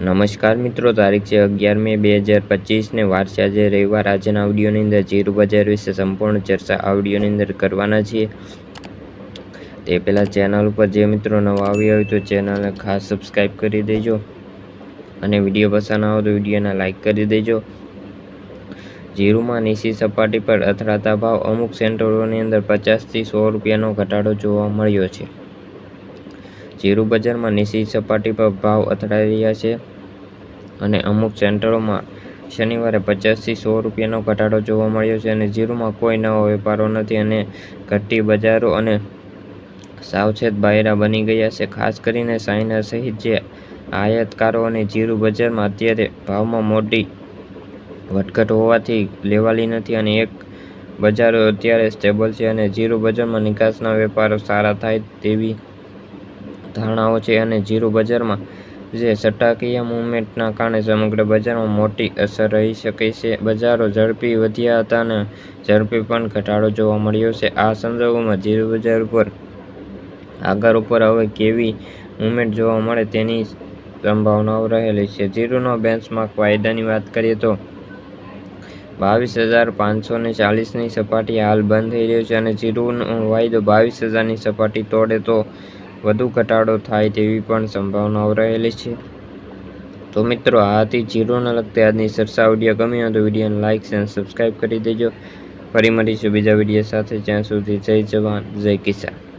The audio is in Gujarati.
નમસ્કાર મિત્રો, તારીખ છે અગિયાર મે બે હજાર પચીસને વાર છે. આજે રવિવાર. આજના ઓડિયોની અંદર જીરું બજાર વિશે સંપૂર્ણ ચર્ચા આ ઓડિયોની અંદર કરવાના છીએ. તે પહેલાં ચેનલ ઉપર જે મિત્રો નવા આવ્યા હોય તો ચેનલને ખાસ સબસ્ક્રાઈબ કરી દેજો અને વીડિયો પસંદ આવે તો વિડીયોને લાઇક કરી દેજો. જીરુમાં નીચી સપાટી પર અથડાતા ભાવ અમુક સેન્ટરોની અંદર પચાસથી સો રૂપિયાનો ઘટાડો જોવા મળ્યો છે. જીરું બજારમાં નીચી સપાટી પર ભાવ અથડાઈ રહ્યા છે અને અમુક સેન્ટરોમાં શનિવારે પચાસથી સો રૂપિયાનો ઘટાડો જોવા મળ્યો છે અને જીરુમાં કોઈ નવા વેપારો નથી અને ઘટતી બજારો અને સાવચેત બાયરા બની ગયા છે. ખાસ કરીને ચાઇના સહિત જે આયાતકારો અને જીરું બજારમાં અત્યારે ભાવમાં મોટી વટઘટ હોવાથી લેવાલી નથી અને એક બજારો અત્યારે સ્ટેબલ છે અને જીરું બજારમાં નિકાસના વેપારો સારા થાય તેવી ધારણાઓ છે અને જીરું બજારમાં જે સટ્ટાકીય મૂવમેન્ટના કારણે સમગ્ર બજારમાં મોટી અસર રહી શકે છે. બજારો ઝડપી વધ્યા હતા અને ઝડપી પણ ઘટાડો જોવા મળ્યો છે. આ સંજોગોમાં જીરું બજાર ઉપર આગળ ઉપર હવે કેવી મૂવમેન્ટ જોવા મળે તેની સંભાવનાઓ રહેલી છે. જીરુનો બેન્ચમાર્ક વાયદાની વાત કરીએ તો બાવીસ હજાર પાંચસો ને ચાલીસની સપાટી હાલ બંધ થઈ રહ્યો છે અને જીરુનો વાયદો બાવીસ હજારની સપાટી તોડે તો વધુ ઘટાડો થાય તેવી પણ સંભાવનાઓ રહેલી છે. તો મિત્રો આ હતી જીરોને લગતી આજની ચર્ચા વીડિયો ગમી હોય તો વિડીયોને લાઇક અને સબસ્ક્રાઈબ કરી દેજો. ફરી મળીશું બીજા વીડિયો સાથે. જ્યાં સુધી જય જવાન, જય કિસાન.